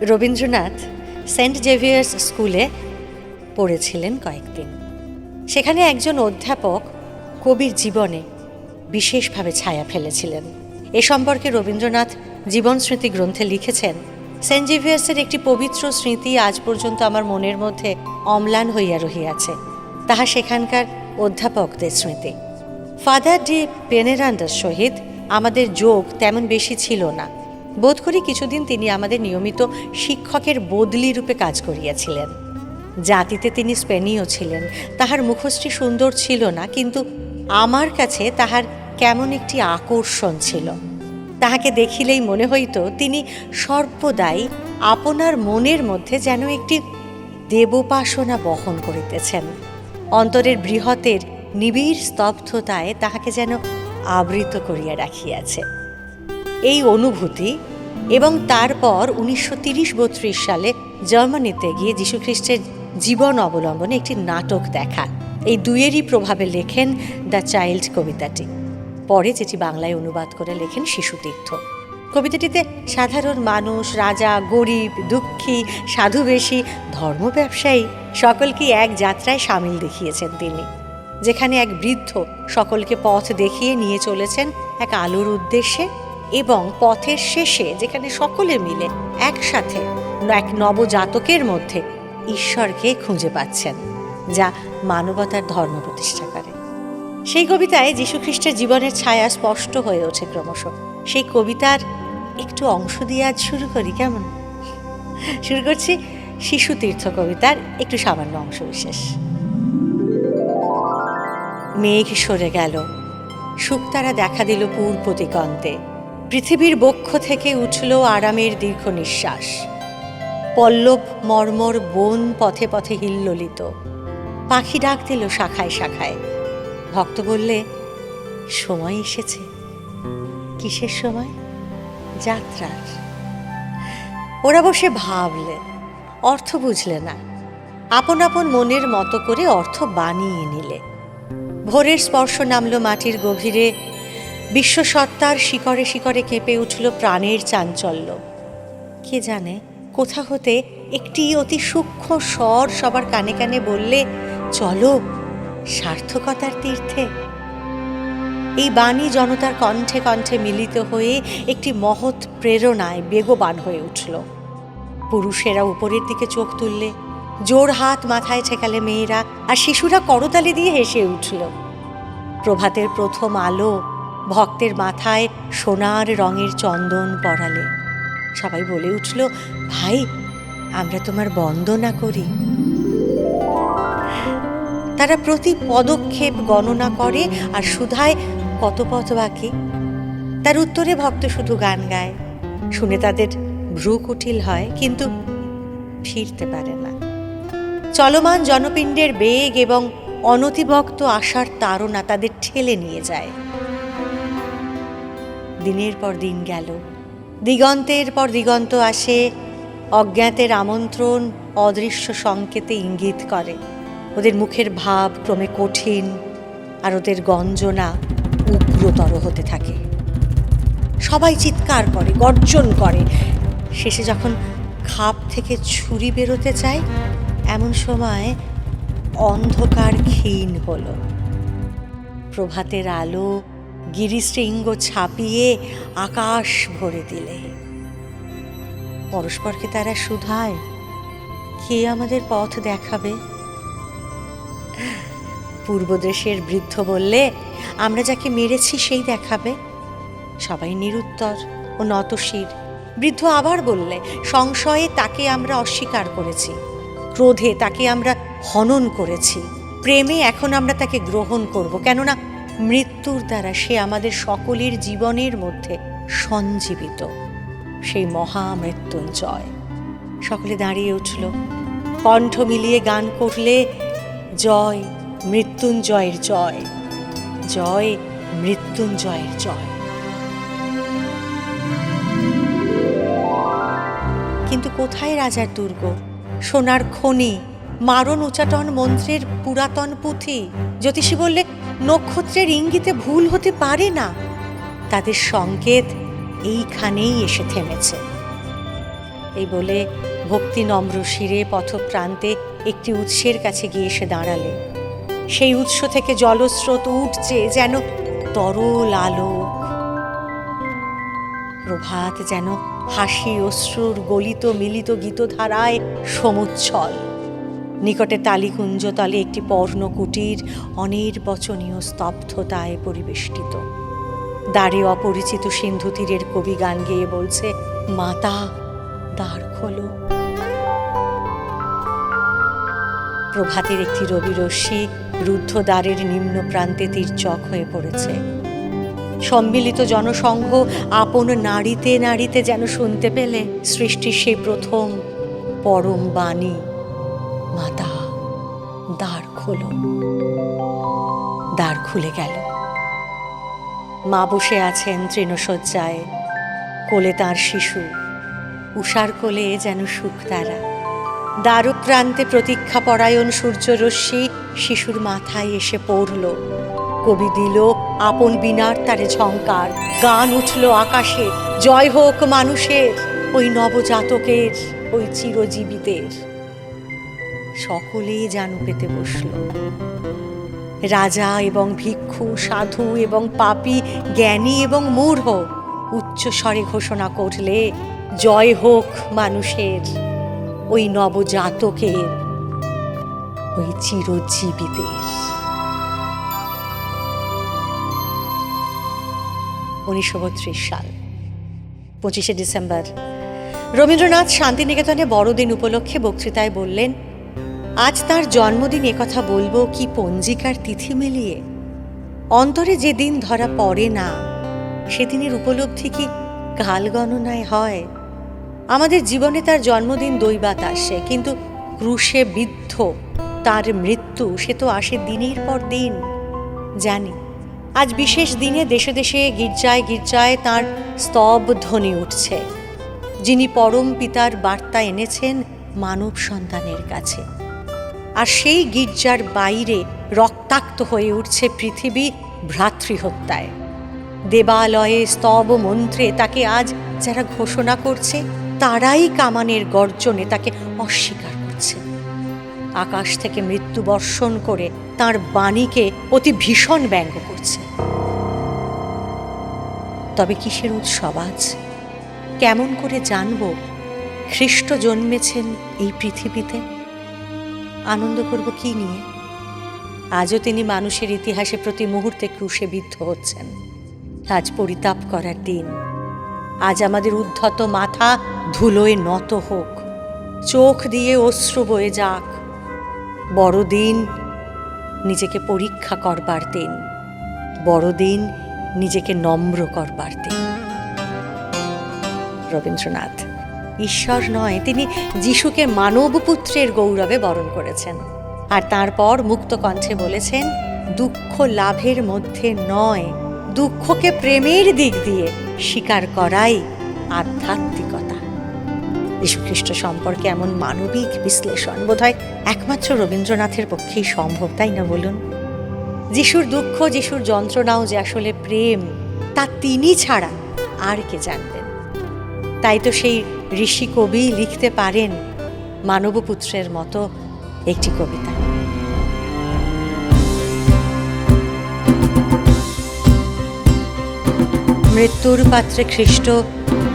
Rabindranath Saint Xavier's স্কুলে পড়েছিলেন কয়েকদিন। সেখানে একজন অধ্যাপক কবির জীবনে বিশেষভাবে ছায়া ফেলেছিলেন। এ সম্পর্কে রবীন্দ্রনাথ জীবন স্মৃতি গ্রন্থে লিখেছেন, সেন্ট জেভিয়ার্সের একটি পবিত্র স্মৃতি আজ পর্যন্ত আমার মনের মধ্যে অম্লান হইয়া রহিয়াছে। তাহা সেখানকার অধ্যাপকদের স্মৃতি। ফাদার ডি পেনেরান্ডার সহিত আমাদের যোগ তেমন বেশি ছিল না। বোধ করি কিছুদিন তিনি আমাদের নিয়মিত শিক্ষকের বদলি রূপে কাজ করিয়াছিলেন। জাতিতে তিনি স্পেনীয় ছিলেন। তাহার মুখশ্রী সুন্দর ছিল না, কিন্তু আমার কাছে তাহার কেমন একটি আকর্ষণ ছিল। তাহাকে দেখিলেই মনে হইত তিনি সর্বদাই আপনার মনের মধ্যে যেন একটি দেবোপাসনা বহন করিতেছেন। অন্তরের বৃহতের নিবিড় স্তব্ধতায় তাহাকে যেন আবৃত করিয়া রাখিয়াছে। এই অনুভূতি এবং তারপর উনিশশো তিরিশ বত্রিশ সালে জার্মানিতে গিয়ে যীশুখ্রিস্টের জীবন অবলম্বনে একটি নাটক দেখা এই দুয়েরই প্রভাবে লেখেন দ্য চাইল্ড কবিতাটি। পরে যেটি বাংলায় অনুবাদ করে লেখেন শিশুতীর্থ কবিতাটিতে সাধারণ মানুষ, রাজা, গরিব, দুঃখী সাধুবেশী ধর্ম ব্যবসায়ী সকলকে এক যাত্রায় সামিল দেখিয়েছেন তিনি। যেখানে এক বৃদ্ধ সকলকে পথ দেখিয়ে নিয়ে চলেছেন এক আলোর উদ্দেশ্যে এবং পথের শেষে যেখানে সকলে মিলে একসাথে এক নবজাতকের মধ্যে ঈশ্বরকে খুঁজে পাচ্ছেন, যা মানবতার ধর্ম প্রতিষ্ঠা করে। সেই কবিতায় যীশুখ্রিস্টের জীবনের ছায়া স্পষ্ট হয়ে ওঠে ক্রমশ। সেই কবিতার একটু অংশ দিয়ে আজ শুরু করি, কেমন? শুরু করছি শিশু তীর্থ কবিতার একটু সামান্য অংশ বিশেষ। মেঘ সরে গেল, শুকতারা দেখা দিল পূর্ব দিগন্তে পৃথিবীর বক্ষ থেকে উঠল আরামের দীর্ঘ নিঃশ্বাস। পল্লব মর্মর বন পথে পথে হিল্লোলিত। পাখি ডাক দিল শাখায় শাখায়। ভক্ত বললে, সময় এসেছে। কিসের সময়? যাত্রার। ওরা বসে ভাবলে, অর্থ বুঝলে না। আপন আপন মনের মতো করে অর্থ বানিয়ে নিলে। ভোরের স্পর্শ নামলো মাটির গভীরে বিশ্বসত্তার শিকরে শিকরে কেঁপে উঠল প্রাণের চাঞ্চল্য। কে জানে কোথা হতে একটি অতি সূক্ষ্ম স্বর সবার কানে কানে বললে, চলো সার্থকতার তীর্থে। এই বাণী জনতার কণ্ঠে কণ্ঠে মিলিত হয়ে একটি মহৎ প্রেরণায় বেগবান হয়ে উঠল। পুরুষেরা উপরের দিকে চোখ তুললে, জোর হাত মাথায় ঠেকালে মেয়েরা আর শিশুরা করতালি দিয়ে হেসে উঠল। প্রভাতের প্রথম আলো ভক্তের মাথায় সোনার রঙের চন্দন পরালে। সবাই বলে উঠল, ভাই, আমরা তোমার বন্দনা করি। তারা প্রতি পদক্ষেপ গণনা করে আর সুধায় কত পথ বাকি? তার উত্তরে ভক্ত শুধু গান গায়। শুনে তাদের ভ্রু কুটিল হয়, কিন্তু ফিরতে পারে না। চলমান জনপিণ্ডের বেগ এবং অনতিভক্ত আশার তাড়না তাদের ঠেলে নিয়ে যায়। দিনের পর দিন গেল। দিগন্তের পর দিগন্ত আসে, অজ্ঞাতের আমন্ত্রণ অদৃশ্য সংকেতে ইঙ্গিত করে। ওদের মুখের ভাব ক্রমে কঠিন আর ওদের গঞ্জনা উগ্রতর হতে থাকে। সবাই চিৎকার করে, গর্জন করে। শেষে যখন খাপ থেকে ছুরি বেরোতে চায়, এমন সময় অন্ধকার ক্ষীণ হলো। প্রভাতের আলো গিরিশৃঙ্গ ছাপিয়ে আকাশ ভরে দিলে। পরস্পরকে তারা শুধায়, কে আমাদের পথ দেখাবে? পূর্বদেশের বৃদ্ধ বললে, আমরা যাকে মেরেছি সেই দেখাবে। সবাই নিরুত্তর ও নতশির। বৃদ্ধ আবার বললে, সংশয়ে তাকে আমরা অস্বীকার করেছি, ক্রোধে তাকে আমরা হনন করেছি, প্রেমে এখন আমরা তাকে গ্রহণ করব, কেননা মৃত্যুর দ্বারা সে আমাদের সকলের জীবনের মধ্যে সঞ্জীবিত। সেই মহামৃত্যুঞ্জয়। সকলে দাঁড়িয়ে উঠল। কণ্ঠ মিলিয়ে গান করলে, জয় মৃত্যুঞ্জয়ের জয় জয় মৃত্যুঞ্জয়ের জয়। কিন্তু কোথায় রাজার দুর্গ? সোনার খনি, মারণ উচাটন মন্ত্রের পুরাতন পুঁথি, জ্যোতিষী বললে নক্ষত্রের ইঙ্গিতে ভুল হতে পারে না। তাদের সংকেত এইখানেই এসে থেমেছে। এই বলে ভক্তি নম্র শিরে পথপ্রান্তে একটি উৎসের কাছে গিয়ে এসে দাঁড়ালে। সেই উৎস থেকে জলস্রোত উঠছে যেন তরল আলোক প্রভাত যেন হাসি, অশ্রুর গলিত মিলিত গীতধারায় সমুচ্ছল। নিকটে তালিকুঞ্জতলে একটি পর্ণ কুটির অনির্বচনীয় স্তব্ধতায় পরিবেষ্টিত। দ্বারে অপরিচিত সিন্ধু তীরের কবি গান গেয়ে বলছে, মাতা, দ্বার খোলো। প্রভাতের একটি রবি রশ্মি রুদ্ধ দ্বারের নিম্ন প্রান্তে তীর্চক হয়ে পড়েছে। সম্মিলিত জনসংঘ আপন নাড়িতে নাড়িতে যেন শুনতে পেলে সৃষ্টির সেই প্রথম পরম বাণী। মাতা, দ্বার খোলো। দ্বার খুলে গেল। মা বসে আছেন তৃণশয্যায়, কোলে তার শিশু উষার কোলে যেন সুখ তারা। দ্বারপ্রান্তে প্রতীক্ষা পরায়ণ সূর্যরশ্মি শিশুর মাথায় এসে পড়ল। কবি দিল, আপন বিনার তারে ঝঙ্কার গান উঠল আকাশে, জয় হোক মানুষের, ওই নবজাতকের, ওই চিরজীবিতের সকলেই জানু পেতে বসল। রাজা এবং ভিক্ষু, সাধু এবং পাপি, জ্ঞানী এবং মূঢ় উচ্চ স্বরে ঘোষণা করলে, জয় হোক মানুষের, ওই নবজাতকের, ওই চিরজীবিতের উনিশশো সাল, পঁচিশে ডিসেম্বর। রবীন্দ্রনাথ শান্তিনিকেতনে বড়দিন উপলক্ষে বক্তৃতায় বললেন আজ তার জন্মদিন কথা বলব কি পঞ্জিকার তিথি মিলিয়ে। অন্তরে যে দিন ধরা পড়ে না, সেদিনের উপলব্ধি কি কাল গণনায় হয়? আমাদের জীবনে তার জন্মদিন দৈবাত আসে, কিন্তু ক্রুশে বিদ্ধ, তার মৃত্যু, সে তো আসে দিনের পর দিন। জানি, আজ বিশেষ দিনে দেশে দেশে গির্জায় গির্জায় তার স্তব ধ্বনি উঠছে। যিনি পরম পিতার বার্তা এনেছেন মানব সন্তানের কাছে। আর সেই গির্জার বাইরে রক্তাক্ত হয়ে উঠছে পৃথিবী ভ্রাতৃহত্যায়। দেবালয়ে স্তব মন্ত্রে তাকে আজ যারা ঘোষণা করছে, তারাই কামানের গর্জনে তাকে অস্বীকার করছে। আকাশ থেকে মৃত্যু বর্ষণ করে তার বাণীকে অতি ভীষণ ব্যঙ্গ করছে। তবে কিসের উৎসব আজ? কেমন করে জানব? খ্রিস্ট জন্মেছেন এই পৃথিবীতে? আনন্দ করব কি নিয়ে? আজও তিনি মানুষের ইতিহাসে প্রতি মুহূর্তে ক্রুশে বিদ্ধ হচ্ছেন। আজ পরিতাপ করার দিন। আজ আমাদের উদ্ধত মাথা ধুলোয় নত হোক। চোখ দিয়ে অশ্রু বয়ে যাক। বড়দিন নিজেকে পরীক্ষা করবার দিন। বড়দিন নিজেকে নম্র করবার দিন। রবীন্দ্রনাথ। ঈশ্বর নয়, তিনি যিশুকে মানবপুত্রের গৌরবে বরণ করেছেন। আর তারপর মুক্ত কণ্ঠে বলেছেন, দুঃখ লাভের মধ্যে নয়, দুঃখকে প্রেমের দিক দিয়ে স্বীকার করাই আধ্যাত্মিকতা। যীশুখ্রিস্ট সম্পর্কে এমন মানবিক বিশ্লেষণ বোধহয় একমাত্র রবীন্দ্রনাথের পক্ষেই সম্ভব, তাই না বলুন? যিশুর দুঃখ, যিশুর যন্ত্রণাও যে আসলে প্রেম, তা তিনি ছাড়া আর কে জানবেন? তাই তো সেই ঋষি কবি লিখতে পারেন মানবপুত্রের মতো একটি কবিতা। মৃত্যুর পাত্রে খ্রিস্ট,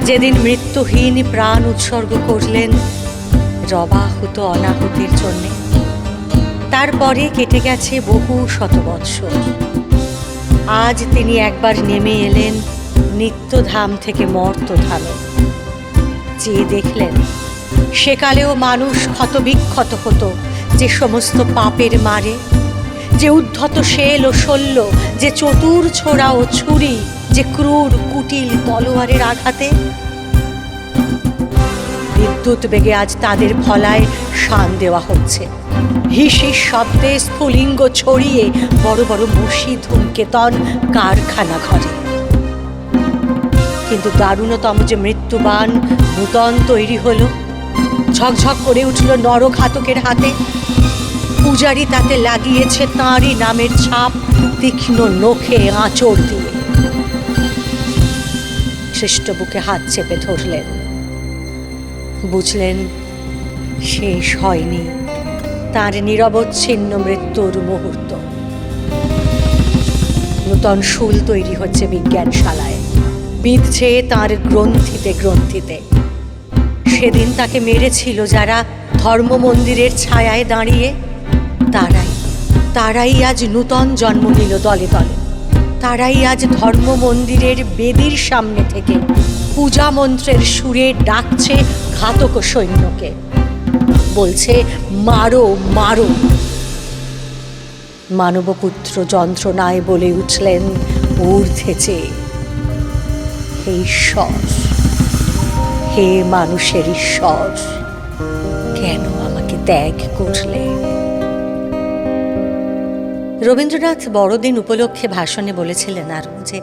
যেদিন মৃত্যুহীন প্রাণ উৎসর্গ করলেন, রবাহুত অনাহুতির জন্যে। তারপরে কেটে গেছে বহু শত বৎসর। আজ তিনি একবার নেমে এলেন নিত্যধাম থেকে মর্তধামে। চেয়ে দেখলেন। সেকালেও মানুষ ক্ষতবিক্ষত হতো যে সমস্ত পাপের মারে, যে উদ্ধত শেল ও শল্য, যে চতুর ছোড়া ও ছুরি, যে ক্রূর কুটিল তলোয়ারের আঘাতে। বিদ্যুৎ বেগে আজ তাদের ফলায় শান দেওয়া হচ্ছে। হিসিস শব্দে স্ফুলিঙ্গ ছড়িয়ে বড় বড় মসি ধূমকেতন কারখানা ঘরে। কিন্তু দারুণতম যে মৃত্যুবান নূতন তৈরি হলো। ঝকঝক করে উঠল নরঘাতকের হাতে। পূজারি তাতে লাগিয়েছে তাঁরই নামের ছাপ তীক্ষ্ণ নখে আঁচড় দিয়ে। খ্রিস্ট বুকে হাত চেপে ধরলেন। বুঝলেন, শেষ হয়নি তার নিরবচ্ছিন্ন মৃত্যুর মুহূর্ত। নূতন শুল তৈরি হচ্ছে বিজ্ঞানশালায়। বিঁধছে তার গ্রন্থিতে গ্রন্থিতে। সেদিন তাকে মেরেছিল যারা ধর্ম মন্দিরের ছায়ায় দাঁড়িয়ে। তারাই তারাই আজ নূতন জন্ম নিল দলে দলে। তারাই আজ ধর্ম মন্দিরের বেদির সামনে থেকে পূজা মন্ত্রের সুরে ডাকছে ঘাতক সৈন্যকে। বলছে, মারো মারো। মানবপুত্র যন্ত্রণায় বলে উঠলেন ঊর্ধ্বেছে হে ঈশ্বর, হে মানুষের ঈশ্বর, কেন আমাকে ত্যাগ করলে? রবীন্দ্রনাথ বড়দিন উপলক্ষে ভাষণে বলেছিলেন আরও যে,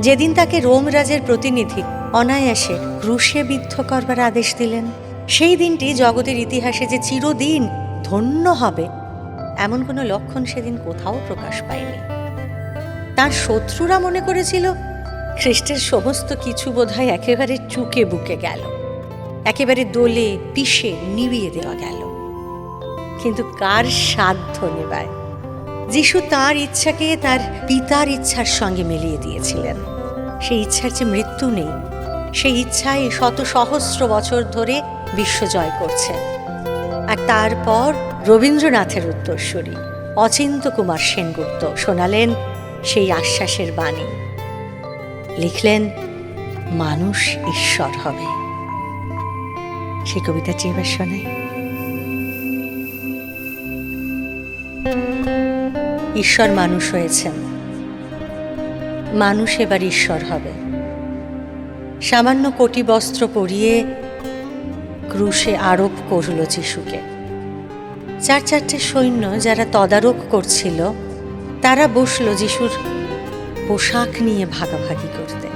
যেদিন তাকে রোম রাজের প্রতিনিধি অনায়াসে ক্রুশে বিদ্ধ করবার আদেশ দিলেন, সেই দিনটি জগতের ইতিহাসে যে চিরদিন ধন্য হবে, এমন কোনো লক্ষণ সেদিন কোথাও প্রকাশ পায়নি। তার শত্রুরা মনে করেছিল খ্রিস্টের সমস্ত কিছু বোধহয় একেবারে চুকে বুকে গেল। একেবারে দোলে, পিষে নিবিয়ে দেওয়া গেল। কিন্তু কার সাধ্য নেবায়? যিশু তার ইচ্ছাকে তার পিতার ইচ্ছার সঙ্গে মিলিয়ে দিয়েছিলেন। সেই ইচ্ছার যে মৃত্যু নেই, সেই ইচ্ছায় শত সহস্র বছর ধরে বিশ্ব জয় করছে। আর তারপর রবীন্দ্রনাথের উত্তরসূরি অচিন্ত কুমার সেনগুপ্ত শোনালেন সেই আশ্বাসের বাণী। লিখলেন, মানুষ ঈশ্বর হবে। সেই কবিতাটি এবার শোনায়? ঈশ্বর মানুষ হয়েছেন। মানুষ এবার ঈশ্বর হবে। সামান্য কোটি বস্ত্র পরিয়ে ক্রুশে আরোপ করল যিশুকে। চার চারটে সৈন্য যারা তদারক করছিল, তারা বসল যিশুর পোশাক নিয়ে ভাগাভাগি করতে।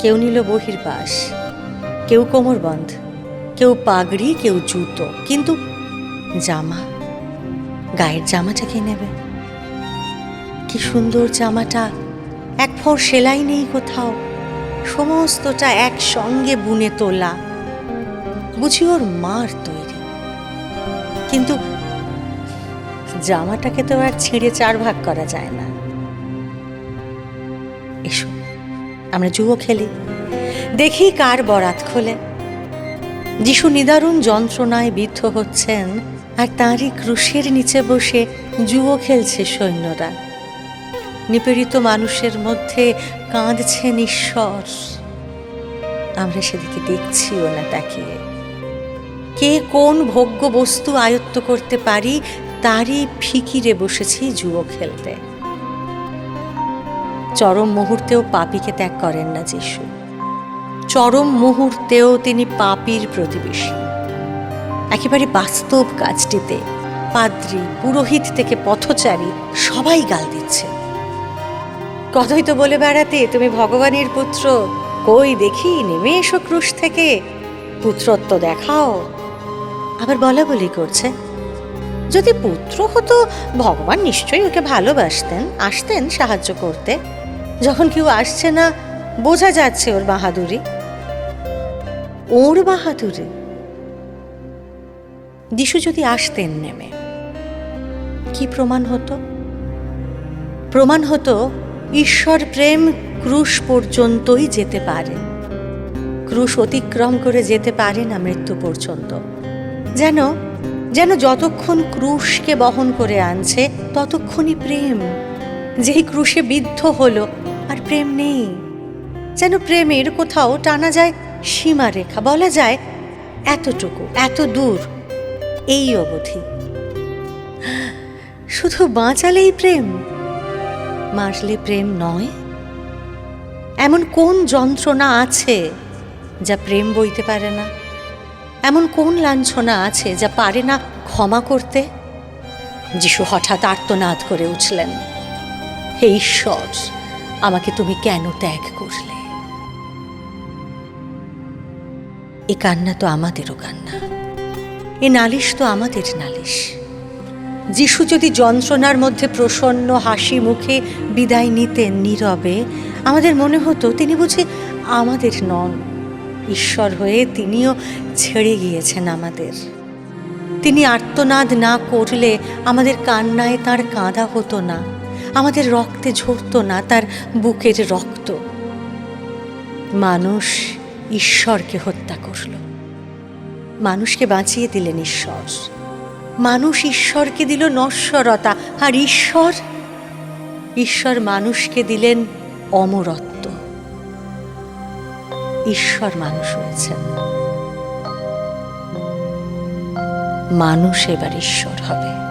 কেউ নিল বহির্বাস, কেউ কোমরবন্ধ কেউ পাগড়ি, কেউ জুতো, কিন্তু জামা, গায়ের জামাটা কে নেবে? কি সুন্দর জামাটা, এক ফোঁড় সেলাই নেই কোথাও, সমস্তটা একসঙ্গে বুনে তোলা। বুঝি ওর মার তৈরি। কিন্তু জামাটাকে তো আর ছিঁড়ে চার ভাগ করা যায় না। আমরা জুয়ো খেলি। দেখি কার বরাত খোলে। যিশু নিদারুণ যন্ত্রণায় বিদ্ধ হচ্ছেন আর তাঁরই ক্রুশের নিচে বসে জুয়ো খেলছে সৈন্যরা। নিপীড়িত মানুষের মধ্যে কাঁদছেন ঈশ্বর। আমরা সেদিকে দেখছিও না, তাকিয়ে। কে কোন ভোগ্য বস্তু আয়ত্ত করতে পারি, তারই ফিকিরে বসেছি জুয়ো খেলতে। চরম মুহূর্তেও পাপিকে ত্যাগ করেন না যিশু। চরম মুহূর্তেও তিনি পাপির প্রতিবেশী। একেবারে বাস্তব কাজটিতে পাদ্রী, পুরোহিত থেকে পথচারী সবাই গাল দিচ্ছে। কথাই তো বলে বেড়াতে, তুমি ভগবানের পুত্র, কই দেখি, নেমে এসো ক্রুশ থেকে, পুত্রত্ব দেখাও। আবার বলা বলি করছে, যদি পুত্র হতো, ভগবান নিশ্চয়ই ওকে ভালোবাসতেন, আসতেন, সাহায্য করতে। যখন কেউ আসছে না, বোঝা যাচ্ছে ওর বাহাদুরি। ওর বাহাদুরি? যিশু যদি আসতেন নেমে, কি প্রমাণ হতো? প্রমাণ হতো, ঈশ্বর প্রেম ক্রুশ পর্যন্তই যেতে পারে। ক্রুশ অতিক্রম করে যেতে পারে না মৃত্যু পর্যন্ত। যেন যেন যতক্ষণ ক্রুশকে বহন করে আনছে, ততক্ষণই প্রেম, যেই ক্রুশে বিদ্ধ হলো আর প্রেম নেই। যেন প্রেমের কোথাও টানা যায় সীমারেখা বলা যায় এতটুকু, এত দূর, এই অবধি। শুধু বাঁচালেই প্রেম মারলে প্রেম নয়। এমন কোন যন্ত্রণা আছে যা প্রেম বইতে পারে না? এমন কোন লাঞ্ছনা আছে যা পারে না ক্ষমা করতে? যিশু হঠাৎ আর্তনাদ করে উঠলেন। হে ঈশ্বর! আমাকে তুমি কেন ত্যাগ করলে? এ কান্না তো আমাদেরও কান্না। এ নালিশ তো আমাদের নালিশ। যিশু যদি যন্ত্রণার মধ্যে প্রসন্ন হাসি মুখে বিদায় নিতেন নীরবে, আমাদের মনে হতো তিনি বুঝি আমাদের নন। ঈশ্বর হয়ে তিনিও ছেড়ে গিয়েছেন আমাদের। তিনি আর্তনাদ না করলে আমাদের কান্নায় তার কাঁদা হতো না। আমাদের রক্তে ঝরতো না, তার বুকের রক্ত। মানুষ ঈশ্বরকে হত্যা করল। মানুষকে বাঁচিয়ে দিলেন ঈশ্বর। মানুষ ঈশ্বরকে দিল নশ্বরতা, আর ঈশ্বর ঈশ্বর মানুষকে দিলেন অমরত্ব। ঈশ্বর মানুষ হয়েছেন। মানুষ এবার ঈশ্বর হবে।